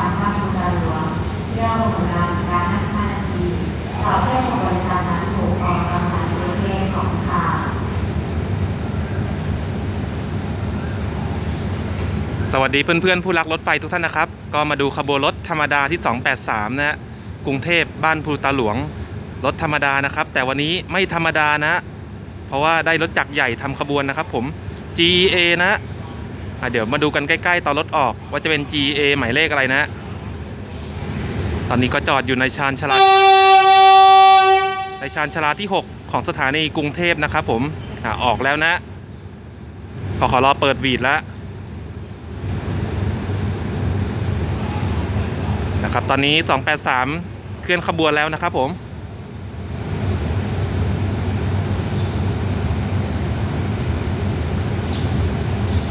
ทางภาคภูการหลวงเรื่องโบราณการ55นาทีต่อเพื่อของบริษัทนั้นถูกออกกำลังซื้อเพของข่าวสวัสดีเพื่อนๆผู้รักรถไฟทุกท่านนะครับ ก็มาดูขบวนรถธรรมดาที่ 283 นะฮะกรุงเทพบ้านภูตาหลวงรถธรรมดานะครับ แต่วันนี้ไม่ธรรมดานะ เพราะว่าได้รถจักรใหญ่ทำขบวนนะครับผม GA นะ เดี๋ยวมาดูกันใกล้ๆตอนรถออกว่าจะเป็น GA หมายเลขอะไรนะ ตอนนี้ก็จอดอยู่ในชานชลาในชานชลาที่ 6 ของสถานีกรุงเทพนะครับผมอะออกแล้วนะขอขอรอเปิดวีดแล้วนะครับตอนนี้ 283 เคลื่อนขบวนแล้วนะครับผม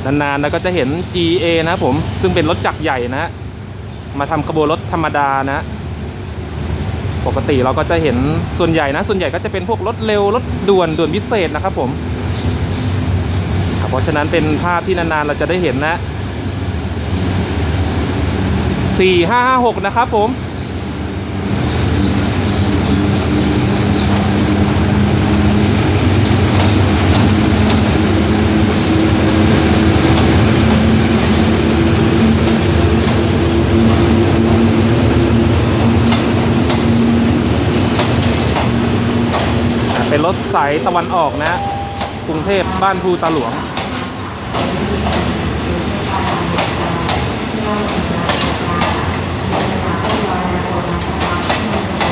นานๆแล้วก็จะเห็น GA นะผมซึ่งเป็นรถจักรใหญ่นะมาทำขบวนรถธรรมดานะ ปกติเราก็จะเห็นส่วนใหญ่นะ ส่วนใหญ่ก็จะเป็นพวกรถเร็วรถด่วนด่วนพิเศษนะครับผมเพราะฉะนั้นเป็นภาพที่นานๆเราจะได้เห็นนะสี่ห้าห้าหกนะครับผม เป็นรถสายตะวันออกนะกรุงเทพบ้านภูตาหลวง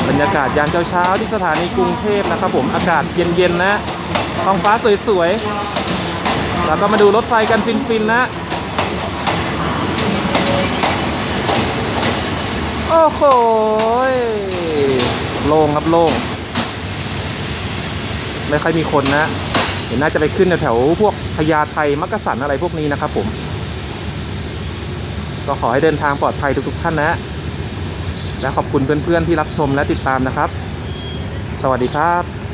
บรรยากาศยามเช้าๆที่สถานีกรุงเทพนะครับผมอากาศเย็นๆนะท้องฟ้าสวยๆ แล้วก็มาดูรถไฟกันฟินๆนะ โอ้โหยโล่งครับโล่ง ไม่ค่อยมีคนนะ เห็นน่าจะไปขึ้นแถวพวกพญาไทมักกะสันอะไรพวกนี้นะครับผม ก็ขอให้เดินทางปลอดภัยทุกๆท่านนะ และขอบคุณเพื่อนๆที่รับชมและติดตามนะครับ สวัสดีครับ